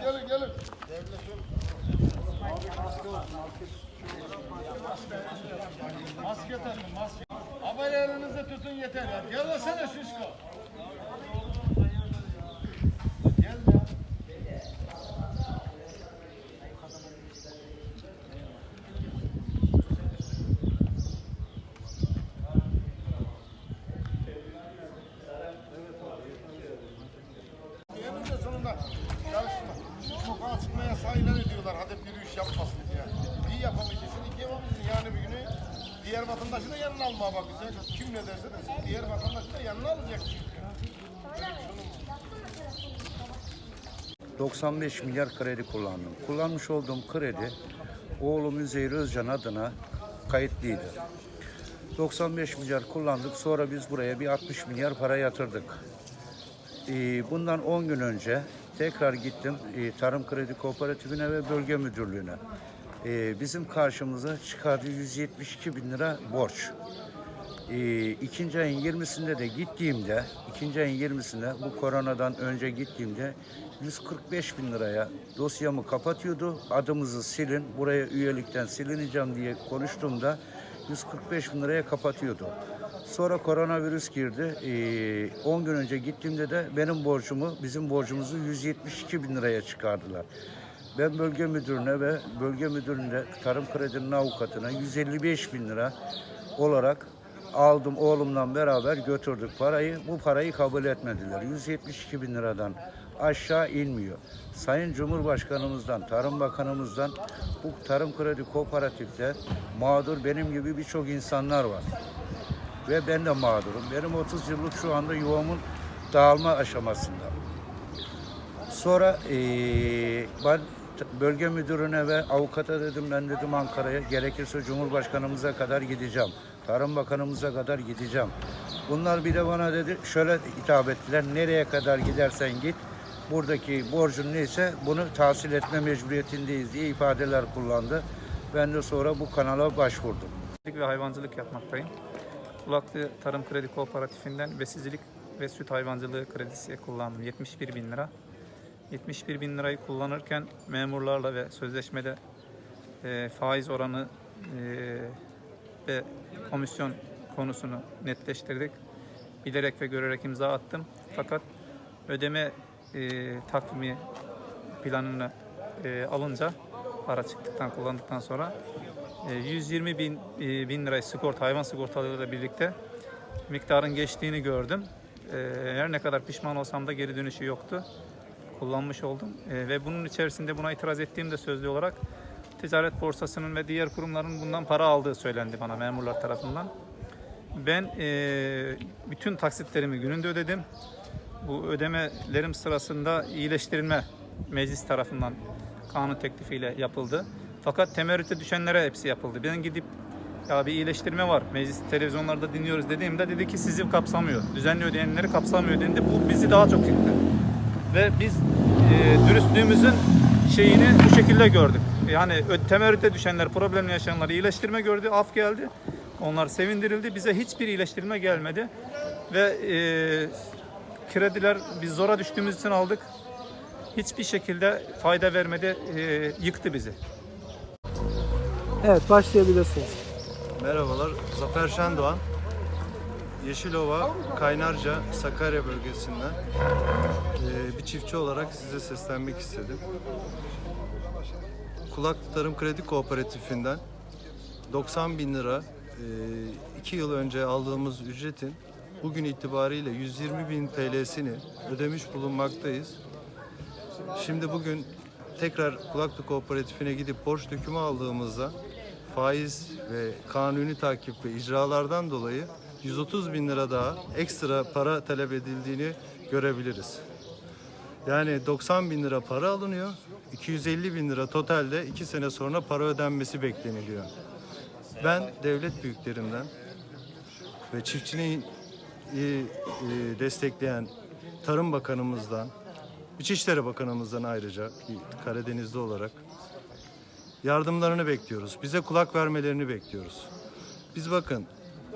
gelin gelin. Maske takın maske. Haber elinize tutun yeter. Gel sana şişko. Gel ya. Eninde sonunda çalışma. Sokağa çıkmaya sayılar ediyorlar. Hadi yürüyüş yapmasın diye. Bir yapamayacaksın, iki yapamayacaksın. Yani bir günü diğer vatandaşı da yanına almaya bakacak. Kim ne derse desin diğer vatandaşı da yanına alacak çünkü. 95 milyar kredi kullandım. Kullanmış olduğum kredi oğlum Üzeyir Özcan adına kayıtlıydı. 95 milyar kullandık. Sonra biz buraya bir 60 milyar para yatırdık. Ee, bundan 10 gün önce tekrar gittim e, Tarım Kredi Kooperatifine ve Bölge Müdürlüğüne. Ee, bizim karşımıza çıkardı 172 bin lira borç. Ee, ikinci ayın 20'sinde de gittiğimde, ikinci ayın 20'sinde bu koronadan önce gittiğimde 145 bin liraya dosyamı kapatıyordu. Adımızı silin, buraya üyelikten silineceğim diye konuştuğumda 145 bin liraya kapatıyordu. Sonra koronavirüs girdi. Ee, 10 gün önce gittiğimde de benim borcumu, bizim borcumuzu 172 bin liraya çıkardılar. Ben bölge müdürüne ve bölge müdüründe tarım kredinin avukatına 155 bin lira olarak aldım oğlumla beraber götürdük parayı. Bu parayı kabul etmediler. 172 bin liradan aşağı inmiyor. Sayın Cumhurbaşkanımızdan, Tarım Bakanımızdan bu tarım kredi kooperatifte mağdur benim gibi birçok insanlar var. Ve ben de mağdurum. Benim 30 yıllık şu anda yuvamın dağılma aşamasında. Sonra eee, ben bölge müdürüne ve avukata dedim ben dedim Ankara'ya gerekirse Cumhurbaşkanımıza kadar gideceğim. Tarım Bakanımıza kadar gideceğim. Bunlar bir de bana dedi şöyle hitap ettiler nereye kadar gidersen git buradaki borcun neyse bunu tahsil etme mecburiyetindeyiz diye ifadeler kullandı. Ben de sonra bu kanala başvurdum. Ve hayvancılık yapmaktayım. Kulaklı Tarım Kredi Kooperatifinden besicilik ve süt hayvancılığı kredisi kullandım. 71 bin lira. 71 bin lirayı kullanırken memurlarla ve sözleşmede e, faiz oranı e, ve komisyon konusunu netleştirdik. Bilerek ve görerek imza attım. Fakat ödeme e, takvimi planını e, alınca para çıktıktan kullandıktan sonra e, 120 bin, e, bin lirayı sigorta, hayvan sigortalarıyla birlikte miktarın geçtiğini gördüm. E, Her ne kadar pişman olsam da geri dönüşü yoktu. Kullanmış oldum. E, Ve bunun içerisinde buna itiraz ettiğimde sözlü olarak ticaret borsasının ve diğer kurumların bundan para aldığı söylendi bana memurlar tarafından. Ben e, bütün taksitlerimi gününde ödedim. Bu ödemelerim sırasında iyileştirilme meclis tarafından kanun teklifiyle yapıldı. Fakat temerrüte düşenlere hepsi yapıldı. Ben gidip ya bir iyileştirme var. Meclis televizyonlarda dinliyoruz dediğimde dedi ki sizi kapsamıyor. Düzenli ödeyenleri kapsamıyor dendi. Bu bizi daha çok yıktı. Ve biz e, dürüstlüğümüzün şeyini bu şekilde gördük. Yani temerrüte düşenler, problemli yaşayanlar iyileştirme gördü, af geldi. Onlar sevindirildi. Bize hiçbir iyileştirme gelmedi. Ve e, krediler biz zora düştüğümüz için aldık. Hiçbir şekilde fayda vermedi, e, yıktı bizi. Evet başlayabilirsiniz. Merhabalar, Zafer Şendoğan. Yeşilova, Kaynarca, Sakarya bölgesinden eee, bir çiftçi olarak size seslenmek istedim. Kulaklı Tarım Kredi Kooperatifinden 90 bin lira 2 yıl önce aldığımız ücretin bugün itibariyle 120 bin TL'sini ödemiş bulunmaktayız. Şimdi bugün tekrar Kulaklı Kooperatifine gidip borç dökümü aldığımızda faiz ve kanuni takip ve icralardan dolayı 130 bin lira daha ekstra para talep edildiğini görebiliriz. Yani 90 bin lira para alınıyor, 250 bin lira totalde 2 sene sonra para ödenmesi bekleniliyor. Ben devlet büyüklerimden ve çiftçiliği e, e, destekleyen Tarım Bakanımızdan, İçişleri Bakanımızdan ayrıca Karadeniz'de olarak yardımlarını bekliyoruz. Bize kulak vermelerini bekliyoruz. Biz bakın,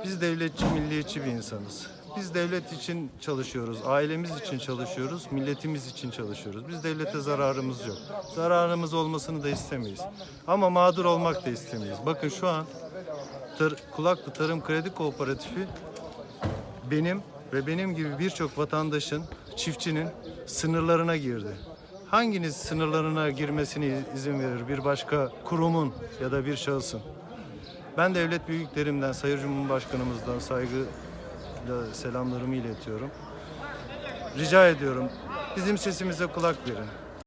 biz devletçi, milliyetçi bir insanız. Biz devlet için çalışıyoruz, ailemiz için çalışıyoruz, milletimiz için çalışıyoruz. Biz devlete zararımız yok. Zararımız olmasını da istemeyiz. Ama mağdur olmak da istemeyiz. Bakın şu an Tır, Kulaklı Tarım Kredi Kooperatifi benim ve benim gibi birçok vatandaşın, çiftçinin sınırlarına girdi. Hanginiz sınırlarına girmesini izin verir bir başka kurumun ya da bir şahısın? Ben devlet büyüklerimden, Sayın Cumhurbaşkanımızdan saygıyla selamlarımı iletiyorum. Rica ediyorum bizim sesimize kulak verin.